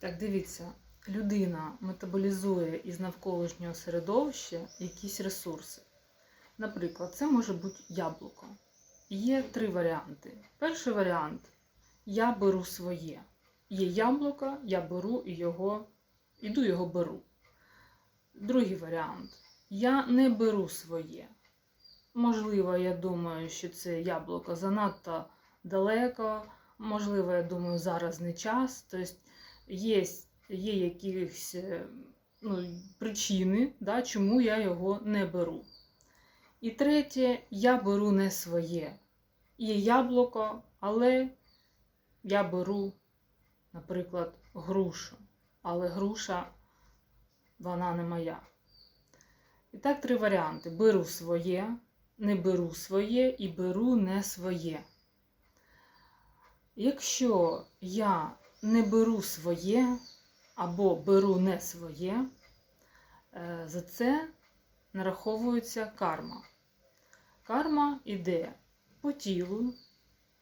Так, дивіться, людина метаболізує із навколишнього середовища якісь ресурси. Наприклад, це може бути яблуко. Є три варіанти. Перший варіант я беру своє. Є яблуко, я беру його, іду його беру. Другий варіант я не беру своє. Можливо, я думаю, що це яблуко занадто далеко. Можливо, я думаю, зараз не час. Тобто є, є якісь е, ну, причини, да, чому я його не беру. І третє, я беру не своє. Є яблуко, але я беру, наприклад, грушу. Але груша, вона не моя. І так, три варіанти: беру своє, не беру своє і беру не своє. Якщо я не беру своє або беру не своє, е, за це нараховується карма. Карма йде по тілу,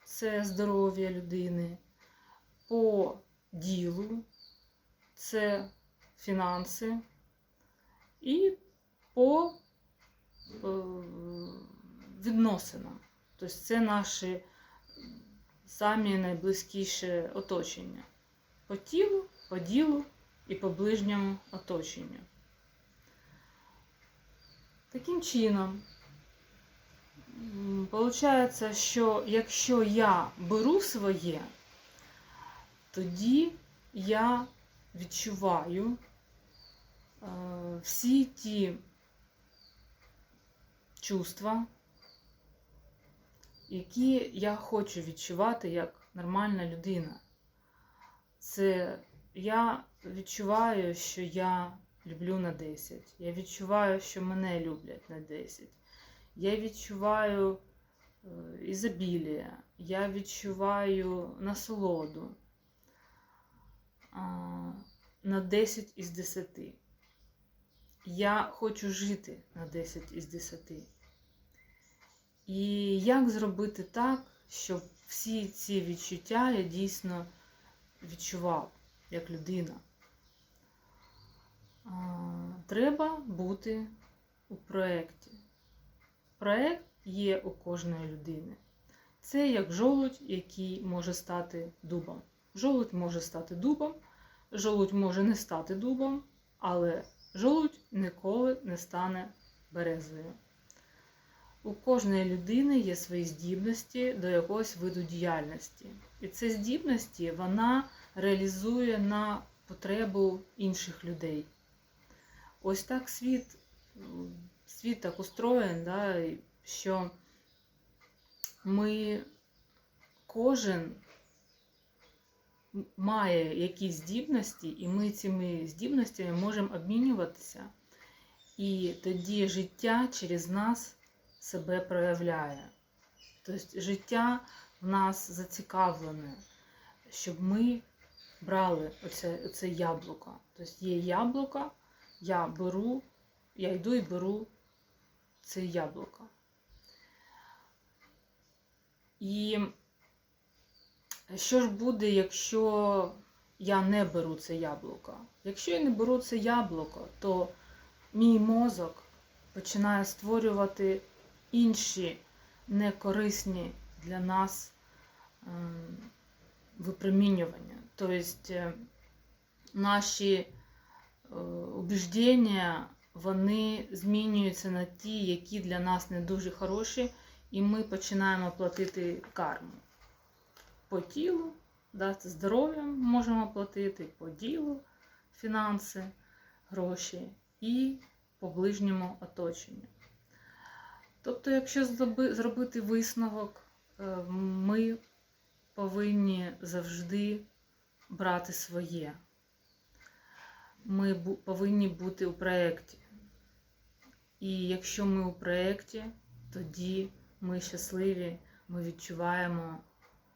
це здоров'я людини, по ділу, це фінанси, і по е, відносинам. Тобто це наші самі найблизькіше оточення. По тілу, по ділу і по ближньому оточенню. Таким чином, виходить, що якщо я беру своє, тоді я відчуваю е, всі ті чувства, які я хочу відчувати як нормальна людина. Це я відчуваю, що я люблю на 10. Я відчуваю, що мене люблять на 10. Я відчуваю е, ізобілія, я відчуваю насолоду на 10 із 10. Я хочу жити на 10 із 10. І як зробити так, щоб всі ці відчуття я дійсно відчував як людина? Треба бути у проєкті. Проєкт є у кожної людини. Це як жолудь, який може стати дубом. Жолудь може стати дубом, жолудь може не стати дубом, але жолудь ніколи не стане березою. У кожної людини є свої здібності до якогось виду діяльності. І ці здібності вона реалізує на потребу інших людей. Ось так світ, світ так устроєн, да, що ми кожен має якісь здібності, і ми цими здібностями можемо обмінюватися. І тоді життя через нас себе проявляє. Тобто життя в нас зацікавлене, щоб ми брали оце, оце яблуко. Тобто є яблуко, я беру, я йду і беру це яблуко. І що ж буде, якщо я не беру це яблуко? Якщо я не беру це яблуко, то мій мозок починає створювати інші некорисні для нас ем, випромінювання. Тобто наші убіждення, вони змінюються на ті, які для нас не дуже хороші, і ми починаємо платити карму. По тілу, да, здоров'ям можемо платити, по ділу фінанси, гроші і по ближньому оточенню. Тобто, якщо зробити висновок, е, ми повинні завжди брати своє. Ми повинні бути у проєкті. І якщо ми у проєкті, тоді ми щасливі, ми відчуваємо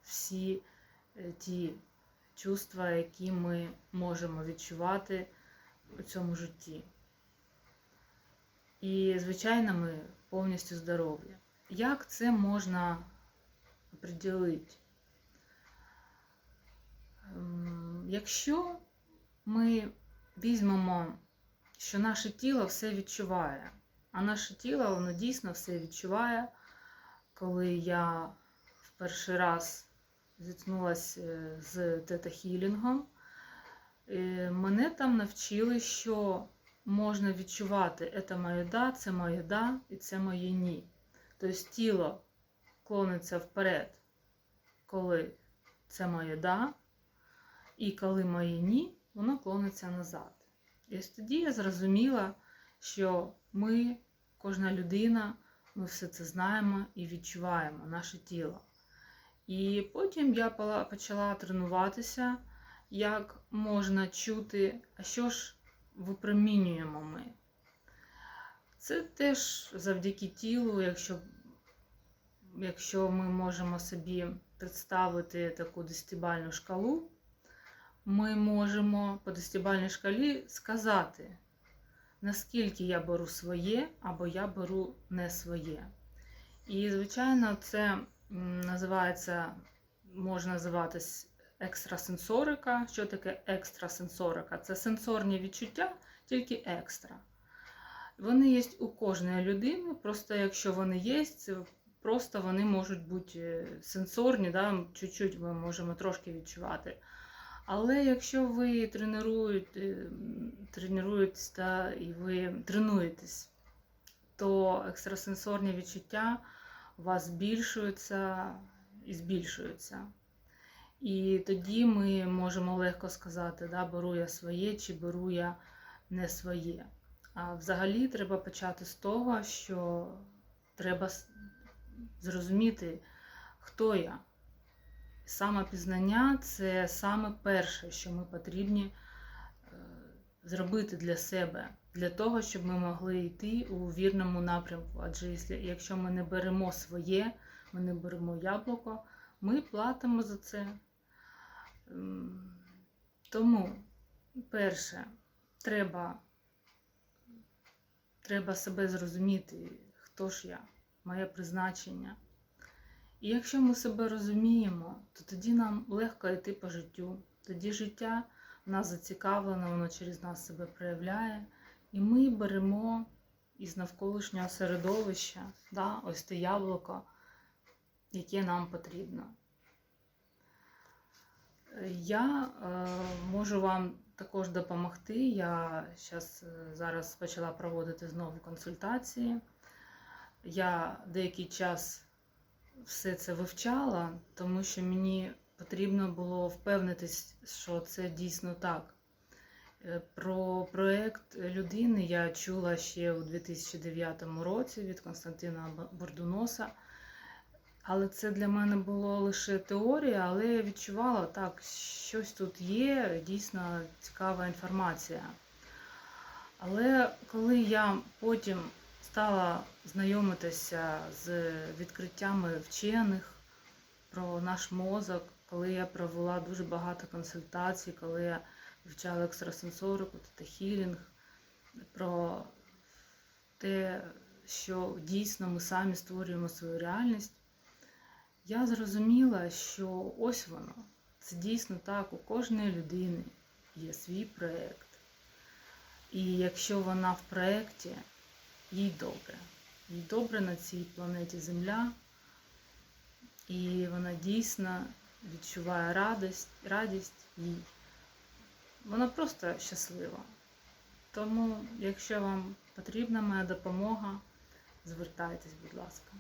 всі е, ті чувства, які ми можемо відчувати у цьому житті. І, звичайно, ми повністю здорові. Як це можна оприділити? Ем, Якщо ми візьмемо, що наше тіло все відчуває. А наше тіло, воно дійсно все відчуває. Коли я в перший раз зіткнулася з тета-хілінгом, е, мене там навчили, що можна відчувати, це моє да, це моє да і це моє ні. Тобто тіло клониться вперед, коли це моє да, і коли моє ні, воно клониться назад. І ось тоді я зрозуміла, що ми, кожна людина, ми все це знаємо і відчуваємо наше тіло. І потім я почала тренуватися, як можна чути, а що ж випромінюємо ми. Це теж завдяки тілу, якщо, якщо ми можемо собі представити таку десятибальну шкалу, ми можемо по десятибальній шкалі сказати, наскільки я беру своє або я беру не своє. І, звичайно, це називається, може називатись екстрасенсорика. Що таке екстрасенсорика? Це сенсорні відчуття, тільки екстра. Вони є у кожної людини, просто якщо вони є, просто вони можуть бути е, сенсорні, да? чуть-чуть ми можемо трошки відчувати. Але якщо ви тренуєте, тренуєтесь та, і ви тренуєтесь, то екстрасенсорні відчуття у вас збільшуються і збільшуються. І тоді ми можемо легко сказати, да, беру я своє чи беру я не своє. А взагалі треба почати з того, що треба зрозуміти, хто я. Самопізнання це саме перше, що ми потрібні е, зробити для себе, для того, щоб ми могли йти у вірному напрямку. Адже якщо ми не беремо своє, ми не беремо яблуко, ми платимо за це. Тому, перше, треба, треба себе зрозуміти, хто ж я, моє призначення. І якщо ми себе розуміємо, то тоді нам легко йти по життю. Тоді життя нас зацікавлено, воно через нас себе проявляє. І ми беремо із навколишнього середовища да, ось те яблуко, яке нам потрібно. Я е, можу вам також допомогти. Я е, зараз почала проводити знову консультації. Я деякий час все це вивчала, тому що мені потрібно було впевнитись, що це дійсно так. Е, Про проект людини я чула ще у 2009 році від Константина Бордуноса. Але це для мене було лише теорія, але я відчувала, так, щось тут є, дійсно цікава інформація. Але коли я потім стала знайомитися з відкриттями вчених про наш мозок, коли я провела дуже багато консультацій, коли я вивчала екстрасенсорику та хілінг, про те, що дійсно ми самі створюємо свою реальність, я зрозуміла, що ось воно. Це дійсно так, у кожної людини є свій проєкт. І якщо вона в проєкті, їй добре. Їй добре на цій планеті Земля, і вона дійсно відчуває радість, радість і вона просто щаслива. Тому, якщо вам потрібна моя допомога, звертайтесь, будь ласка.